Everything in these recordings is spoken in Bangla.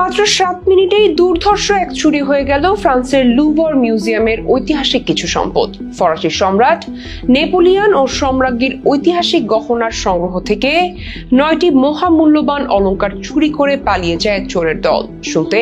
মাত্র সাত মিনিটেই দুর্ধর্ষ এক চুরি হয়ে গেল ফ্রান্সের লুভর মিউজিয়ামের ঐতিহাসিক কিছু সম্পদ। ফরাসি সম্রাট নেপোলিয়ান ও সম্রাজ্ঞীর ঐতিহাসিক গহনার সংগ্রহ থেকে নয়টি মহামূল্যবান অলঙ্কার চুরি করে পালিয়ে যায় চোরের দল। শুনতে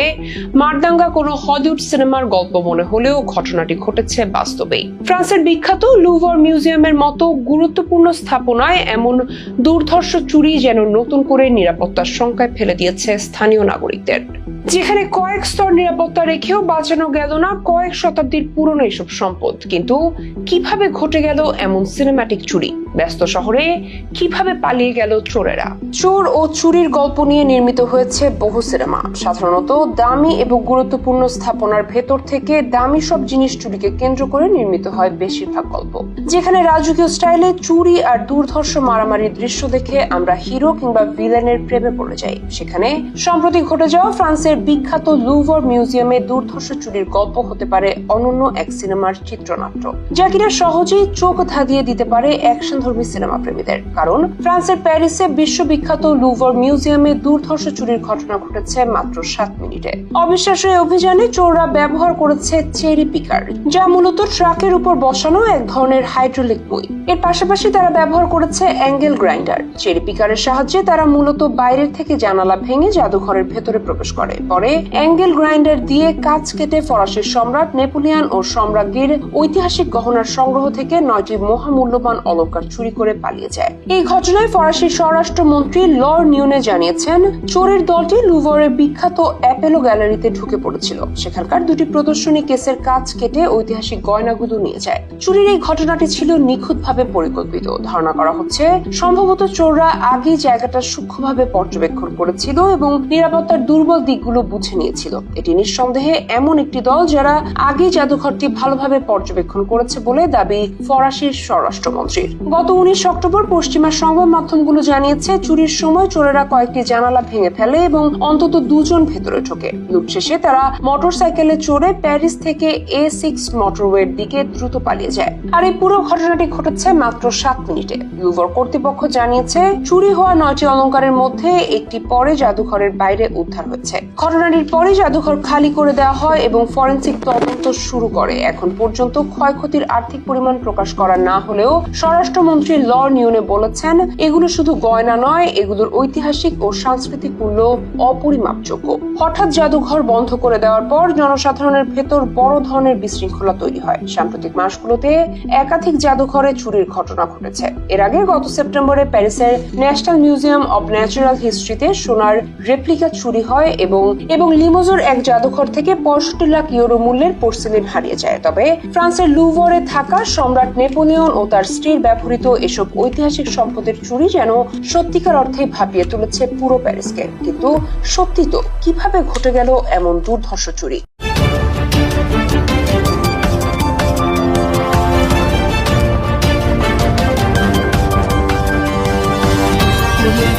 মারদাঙ্গা কোনো হলিউড সিনেমার গল্প মনে হলেও ঘটনাটি ঘটেছে বাস্তবেই ফ্রান্সের বিখ্যাত লুভর মিউজিয়ামের মতো গুরুত্বপূর্ণ স্থাপনায় এমন দুর্ধর্ষ চুরি যেন নতুন করে নিরাপত্তার শঙ্কায় ফেলে দিয়েছে স্থানীয় নাগরিকদের। it. যেখানে কয়েক স্তর নিরাপত্তা রেখেও বাঁচানো গেল না, কয়েক শতাব্দীর পুরনো এসব সম্পদ। কিন্তু কীভাবে ঘটে গেল এমন সিনেম্যাটিক চুরি? ব্যস্ত শহরে কীভাবে পালিয়ে গেল চোরেরা? চোর ও চুরির গল্প নিয়ে নির্মিত হয়েছে বহু সিনেমা। সাধারণত দামি এবং গুরুত্বপূর্ণ স্থাপনার ভেতর থেকে দামি সব জিনিস চুরিকে কেন্দ্র করে নির্মিত হয় বেশিরভাগ গল্প। যেখানে রাজকীয় স্টাইলে চুরি আর দুর্ধর্ষ মারামারির দৃশ্য দেখে আমরা হিরো কিংবা ভিলেনের প্রেমে পড়ে যাই। সেখানে সম্প্রতি ঘটে যাওয়া ফ্রান্সের বিখ্যাত লুভর মিউজিয়ামে দুর্ধর্ষ চুরির গল্প হতে পারে অনন্য এক সিনেমার চিত্রনাট্য, যা কিনা সহজেই চোখ ধাঁধিয়ে দিতে পারে অ্যাকশনধর্মী সিনেমা প্রেমীদের। কারণ, ফ্রান্সের প্যারিসে বিশ্ববিখ্যাত লুভর মিউজিয়ামে দুর্ধর্ষ চুরির ঘটনা ঘটেছে মাত্র সাত মিনিটে। অবিশ্বাস্য অভিযানে চোররা ব্যবহার করেছে চেরি পিকার, যা মূলত ট্রাকের উপর বসানো এক ধরনের হাইড্রোলিক বই। এর পাশাপাশি তারা ব্যবহার করেছে অ্যাঙ্গেল গ্রাইন্ডার। চেরি পিকারের সাহায্যে তারা মূলত বাইরের থেকে জানালা ভেঙে জাদুঘরের ভেতরে প্রবেশ করে। পরে অ্যাঙ্গেল গ্রাইন্ডার দিয়ে কাজ কেটে ফরাসি সম্রাট নেপোলিয়ান ও সম্রাজ্ঞীর ঐতিহাসিক গহনার সংগ্রহ থেকে নয়টি মহামূল্যবান অলংকার চুরি করে পালিয়ে যায়। এই ঘটনায় ফরাসি স্বরাষ্ট্রমন্ত্রী লর্ড নিউনে জানিয়েছেন, চোরের দলটি লুভরের বিখ্যাত অ্যাপেলো গ্যালারিতে ঢুকে পড়েছিল। সেখানকার দুটি প্রদর্শনী কেসের কাজ কেটে ঐতিহাসিক গয়নাগুলো নিয়ে যায়। চুরির এই ঘটনাটি ছিল নিখুঁতভাবে পরিকল্পিত। ধারণা করা হচ্ছে, সম্ভবত চোররা আগেই জায়গাটা সূক্ষ্মভাবে পর্যবেক্ষণ করেছিল এবং নিরাপত্তার দুর্বল দিকগুলো বুঝে নিয়েছিল। এটি নিঃসন্দেহে এমন একটি দল যারা আগেই জাদুঘরটি ভালোভাবে পর্যবেক্ষণ করেছে বলে দাবি ফরাসির স্বরাষ্ট্রমন্ত্রীর। গত উনিশ অক্টোবর পশ্চিমা সংবাদ মাধ্যমগুলো জানিয়েছে, চুরির সময় চোরেরা কয়েকটি জানালা ভেঙে ফেলে এবং অন্তত দুজন ভেতরে ঢোকে। লুট শেষে তারা মোটরসাইকেলে চড়ে প্যারিস থেকে এ সিক্স মোটরওয়ের দিকে দ্রুত পালিয়ে যায়। আর এই পুরো ঘটনাটি ঘটেছে মাত্র সাত মিনিটে। লুভর কর্তৃপক্ষ জানিয়েছে, চুরি হওয়া নয়টি অলংকারের মধ্যে একটি পরে জাদুঘরের বাইরে উদ্ধার হয়েছে। ঘটনাটির পরে জাদুঘর খালি করে দেওয়া হয় এবং ফরেন্সিক তদন্ত শুরু করে। এখন পর্যন্ত ক্ষয়ক্ষতির আর্থিক পরিমাণ প্রকাশ করা না হলেও স্বরাষ্ট্রমন্ত্রী লর্ড নিউনে বলেছেন, এগুলো শুধু গয়না নয়, এগুলোর ঐতিহাসিক ও সাংস্কৃতিক মূল্য অপরিমাপযোগ্য। হঠাৎ জাদুঘর বন্ধ করে দেওয়ার পর জনসাধারণের ভেতর বড় ধরনের বিশৃঙ্খলা তৈরি হয়। সাম্প্রতিক মাসগুলোতে একাধিক জাদুঘরে চুরির ঘটনা ঘটেছে। এর আগে গত সেপ্টেম্বরে প্যারিসের ন্যাশনাল মিউজিয়াম অব ন্যাচারাল হিস্ট্রিতে সোনার রেপ্লিকা চুরি হয় এবং এবং লিমোজোর এক জাদুঘর থেকে পঁয়ষট্টি লাখ ইউরো মূল্যের পোর্সেলিন হারিয়ে যায়। তবে ফ্রান্সের লুভরে থাকা সম্রাট নেপোলিয়ন ও তার স্ত্রীর ব্যবহৃত এসব ঐতিহাসিক সম্পদের চুরি যেন সত্যিকার অর্থে ভাবিয়ে তুলেছে পুরো প্যারিসকে। কিন্তু সত্যি তো কীভাবে ঘটে গেল এমন দুর্ধর্ষ চুরি?